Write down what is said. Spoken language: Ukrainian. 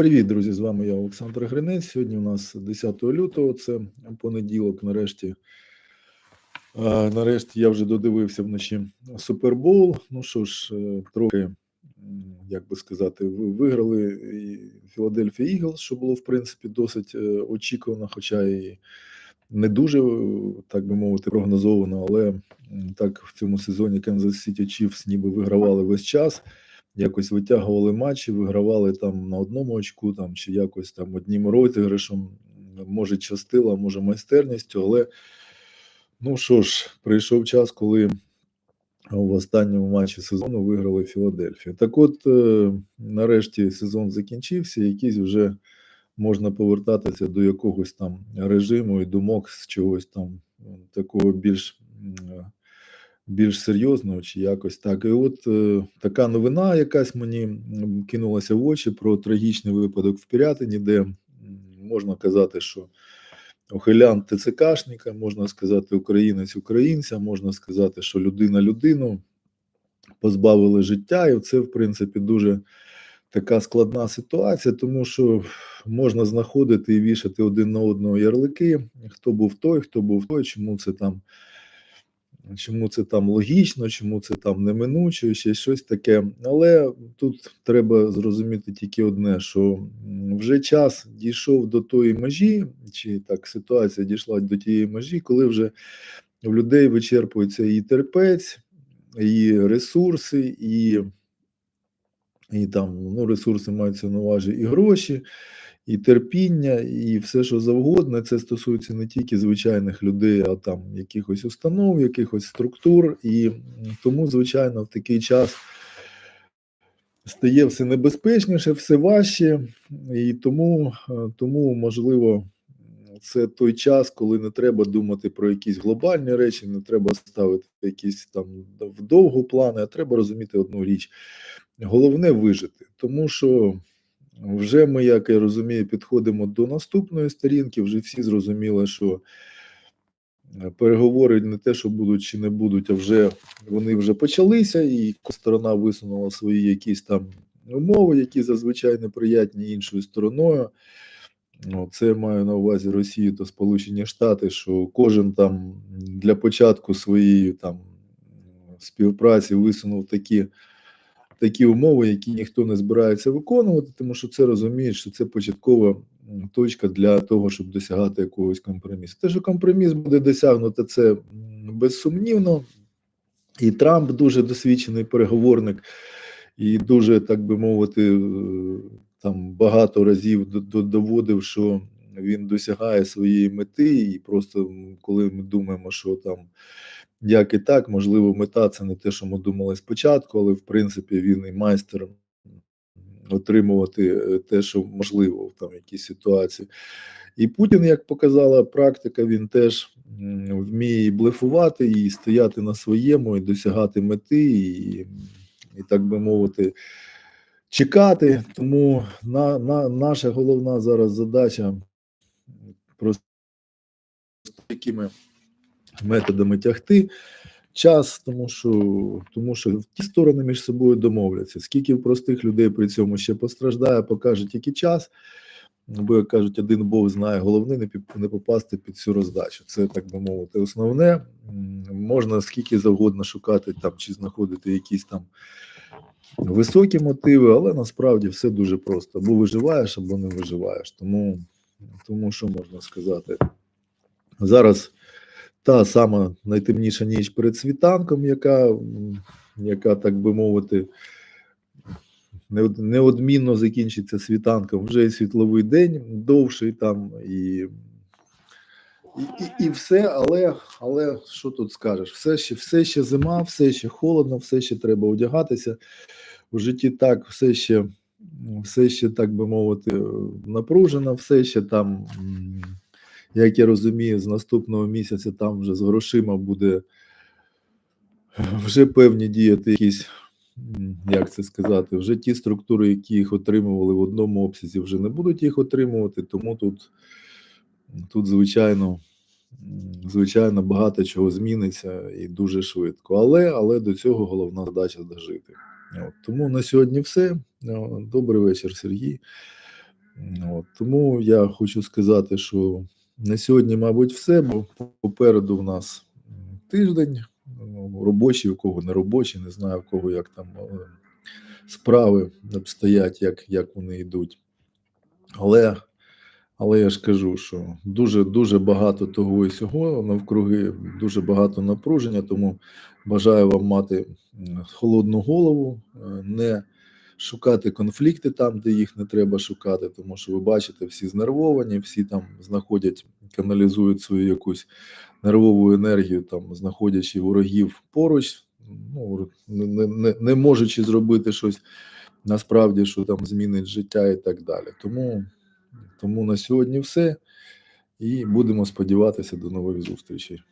Привіт, друзі! З вами я, Олександр Гринець. Сьогодні у нас 10 лютого, це понеділок. Нарешті, нарешті я вже додивився вночі Супербол. Ну що ж, е, трохи, як би сказати, виграли Філадельфія Ігл, що було в принципі досить е, очікувано, хоча і не дуже, е, так би мовити, прогнозовано, але так в цьому сезоні Kansas City Chiefs ніби вигравали весь час якось витягували матчі, вигравали там на одному очку, там чи якось там одним розіграшем, може частила, може майстерністю, але ну що ж, прийшов час, коли в останньому матчі сезону виграли Філадельфію. Так от, е, нарешті сезон закінчився, якийсь вже можна повертатися до якогось там режиму і думок з чогось там такого більш більш серйозного чи якось так. І от е, така новина якась мені кинулася в очі про трагічний випадок в Пірятині, де можна казати, що ухилян ТЦКшника, можна сказати, українець українця, можна сказати, що людина людину позбавили життя, і це, в принципі, дуже така складна ситуація, тому що можна знаходити і вішати один на одного ярлики, хто був той, хто був той, чому це там. Чому це там логічно, чому це там неминуче, ще щось таке. Але тут треба зрозуміти тільки одне: що вже час дійшов до тої межі, чи так ситуація дійшла до тієї межі, коли вже в людей вичерпується і терпець, і ресурси, і, і там ну, ресурси маються на увазі і гроші, і терпіння, і все, що завгодно. Це стосується не тільки звичайних людей, а там якихось установ, якихось структур. І тому, звичайно, в такий час стає все небезпечніше, все важче, і тому, е, тому можливо. Це той час, коли не треба думати про якісь глобальні речі, не треба ставити якісь там вдовгу плани, а треба розуміти одну річ. Головне вижити, тому що вже ми, як я розумію, підходимо до наступної сторінки. Вже всі зрозуміли, що е, переговори не те, що будуть чи не будуть, а вже вони вже почалися, і сторона висунула свої якісь там умови, які зазвичай неприятні іншою стороною. Ну, це маю на увазі Росію та Сполучені Штати, що кожен там для початку своєї там співпраці висунув такі такі умови, які ніхто не збирається виконувати, тому що це розуміє, що це початкова точка для того, щоб досягати якогось компромісу. Те, що компроміс буде досягнути, це безсумнівно. І Трамп дуже досвідчений переговорник, і дуже, так би мовити, е, там багато разів до- до- доводив, що він досягає своєї мети, і просто коли ми думаємо, що там як і так, можливо, мета це не те, що ми думали спочатку, але в принципі він і майстер отримувати е, те, що можливо в там якійсь ситуації. І Путін, як показала практика, він теж вміє блефувати, і стояти на своєму, і досягати мети, і, і так би мовити, чекати. Тому на, на, наша головна зараз задача просто якими методами тягти час, тому що, тому що ті сторони між собою домовляться. Скільки простих людей при цьому ще постраждає, покаже тільки час. Бо як кажуть, один Бог знає, головне не не попасти під цю роздачу. Це так би мовити, основне. Можна скільки завгодно шукати там чи знаходити якісь там високі мотиви, але насправді все дуже просто: або виживаєш, або не виживаєш. Тому, тому що можна сказати, зараз та сама найтемніша ніч перед світанком, яка, яка так би мовити, неодмінно закінчиться світанком. Вже і світловий день довший там, і, і, і, і все, але, але що тут скажеш? Все ще, все ще зима, все ще холодно, все ще треба одягатися. У житті так, все ще, все ще, так би мовити, напружено, все ще там. як я розумію, з наступного місяця там вже з грошима буде вже певні діяти якісь, як це сказати, вже ті структури, які їх отримували в одному обсязі, вже не будуть їх отримувати, тому тут, тут звичайно, звичайно, багато чого зміниться і дуже швидко. Але, але до цього головна задача дожити. От, тому на сьогодні все. Добрий вечір, Сергій. От. Тому я хочу сказати, що на сьогодні, мабуть, все, бо попереду в нас тиждень, ну, робочий, у кого не робочий, не знаю, у кого як там е, справи обстоять, як, як вони йдуть. Але, але я ж кажу, що дуже дуже багато того і сього навкруги, дуже багато напруження, тому бажаю вам мати холодну голову, е, не шукати конфлікти там, де їх не треба шукати, тому що ви бачите, всі знервовані, всі там знаходять, каналізують свою якусь нервову енергію, там знаходячи ворогів поруч, ну не, не, не можучи зробити щось насправді, що там змінить життя і так далі. Тому, тому на сьогодні все. І будемо сподіватися до нових зустрічей.